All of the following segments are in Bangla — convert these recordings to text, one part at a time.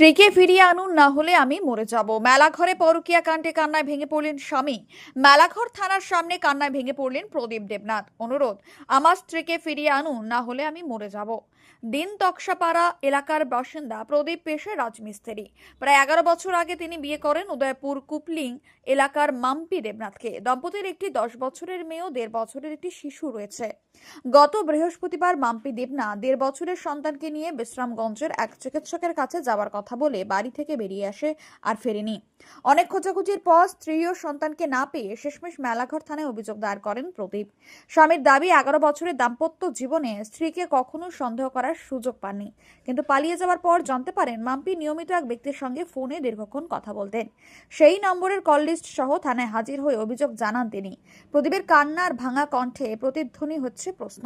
স্ত্রীকে ফিরিয়ে আনুন, না হলে আমি মরে যাব। মেলাঘরে পরকিয়া কাণ্ডে কান্নায় ভেঙে পড়লেন স্বামী। মেলাঘর থানার সামনে কান্নায় ভেঙে পড়লেন প্রদীপ দেবনাথ। অনুরোধ, আমার স্ত্রীকে ফিরিয়ে আনুন, না হলে আমি মরে যাব। দিন তক্সাপাড়া এলাকার বাসিন্দা প্রদীপ পেশে রাজমিস্ত্রি। প্রায় এগারো বছর আগে তিনি বিয়ে করেন উদয়পুর কুপলিং এলাকার মাম্পি দেবনাথকে। দম্পতির একটি দশ বছরের মেয়ে ও দেড় বছরের একটি শিশু রয়েছে। গত বৃহস্পতিবার মাম্পি দেবনাথ দেড় বছরের সন্তানকে নিয়ে বিশ্রামগঞ্জের এক চিকিৎসকের কাছে যাওয়ার কথা বলে বাড়ি থেকে বেরিয়ে আসে আর ফেরেনি। অনেক খোঁজাখুঁজির পর স্ত্রী ও সন্তানকে না পেয়ে শেষমেশ মেলাঘর থানায় অভিযোগ দায়ের করেন প্রদীপ। স্বামীর দাবি, এগারো বছরের দাম্পত্য জীবনে স্ত্রীকে কখনো সন্দেহ করার সুযোগ পাননি। কিন্তু পালিয়ে যাওয়ার পর জানতে পারেন, মাম্পি নিয়মিত এক ব্যক্তির সঙ্গে ফোনে দীর্ঘক্ষণ কথা বলতেন। সেই নম্বরের কল লিস্ট সহ থানায় হাজির হয়ে অভিযোগ জানান তিনি। প্রদীপের কান্নার ভাঙা কণ্ঠে প্রতিধ্বনি হচ্ছে প্রশ্ন।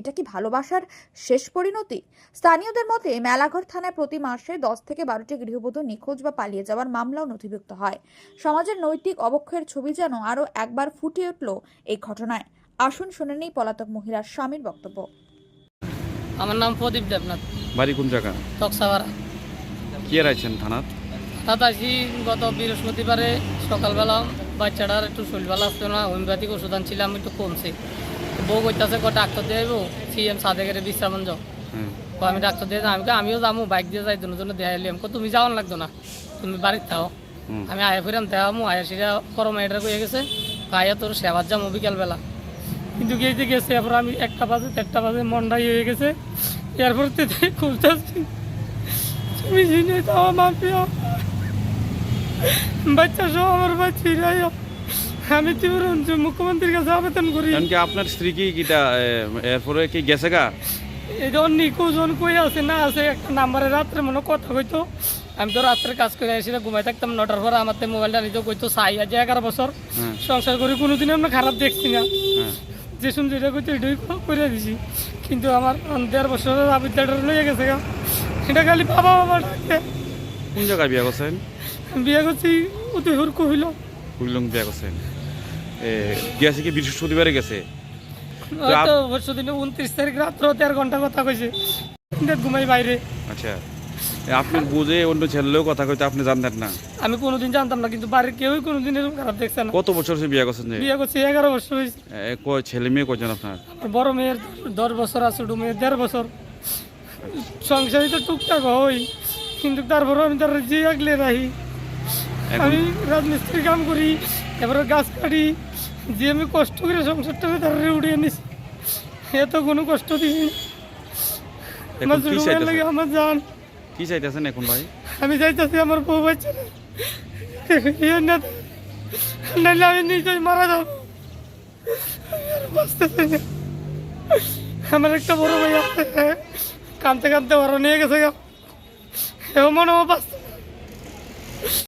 এটা কি ভালোবাসার শেষ পরিণতি? স্থানীয়দের মতে মেলাঘর থানায় প্রতি মাসে দশ থেকে বারোটি গৃহবধূ নিখোঁজ বা পালিয়ে যাওয়ার মামলাও নথিভুক্ত হয়। সমাজের নৈতিক অবক্ষয়ের ছবি যেন আরও একবার ফুটে উঠল এই ঘটনায়। আসুন শুনে নেই পলাতক মহিলার স্বামীর বক্তব্য। আমার নাম প্রদীপ দেবনাথ। বাড়ি কোন জায়গা? কি আছেন থানাত? গত বৃহস্পতিবারে সকালবেলা বাচ্চাটার একটু শরীর ভালো আসতো না হোমিওপ্যাথিক ওষুধ আনছিলাম একটু কমছে। বউ কইতাছে ক ডাক্তার দিয়ে যাব সিএম সাদেকের বিশ্রামঞ্জ হ্যাঁ তো আমি ডাক্তার দিয়ে। আমি আমিও যাব বাইক দিয়ে যাই দুজন জন্য আমি কই, তুমি যাওয়ান লাগতো না তুমি বাড়িতে থাও। আমি আয়া ফিরাম দেখামো আয়া সিরা করম এটা কয়ে গেছে আয়া তোর সেবার যাব বিকালবেলা। কিন্তু গিয়ে গেছে এরপর আমি একটা বাজে একটা বাজে মন্ডাই হয়ে গেছে। এরপর থেকে খুঁজতেছি তুমি জিনে তাও মাফিয়া বাচ্চা সহ আমার বাচ্চারাই আমি তীব্র মুখ্যমন্ত্রীর কাছে আবেদন করি। কি আপনার স্ত্রী কি কিটা এরপরে কি গেছে গা? এটা নিখোঁজন কই আছে না আছে একটা নাম্বারে রাত্রে মনে কথা কইতো আমি তো রাত্রে কাজ করে আসি না ঘুমাই থাকতাম নটার পরে। আমার মোবাইলটা নিতে কইতো চাই আজ এগারো বছর। হ্যাঁ। সংসার করে কোনোদিন আমরা খারাপ দেখছি না। হ্যাঁ। যে শুনছি এটা কইতো এটাই করে দিছি। কিন্তু আমার দেড় বছরের আবিদ্যাটা লইয়া গেছে গা। এটা খালি বাবা বাবা ডাকে। কোন জায়গায় বিয়া করছেন? বিয়ে করছি উদয়পুর কহিল। কুলং বিয়া করছেন। গেছে কি বৃহস্পতিবারে গেছে? উনত্রিশ তারিখ রাত্র ঘণ্টা কথা কইছে। ঘুমাই বাইরে। আচ্ছা। আপনি বুঝে অন্য ছেলেও কথা কইতে আপনি জানতেন না? আমি কোনোদিন জানতাম না কিন্তু বাড়ির কেউই কোনোদিন এরকম খারাপ দেখছে না। কত বছর বিয়া করছেন যে? বিয়ে করছি এগারো বছর হয়েছে। কয় ছেলে মেয়ে কয়জন আপনার? বড় মেয়ের দশ বছর আছে ছোট মেয়ের দেড় বছর। সংসারে তো টুকটাক হই কিন্তু তারপরে আমি তার যে আগলে রাখি। আমি রাজমিস্ত্রি কাম করি এবারে গাছ কাটি যে আমি কষ্ট করে সংসারটা তার উড়িয়ে নিছি এত কোনো কষ্ট দিই আমার ছোট লাগে আমার জান। কি চাইতেছেন এখন ভাই? আমি চাইতেছি আমার বউ বাচ্চা। নাহলে আমি নিজেই মারা যাব। বাঁচতেছি না। আমার একটা বড় ভাই আছে কানতে কানতে ওরা নিয়ে গেছে গা। এও মনে হয় বাঁচতে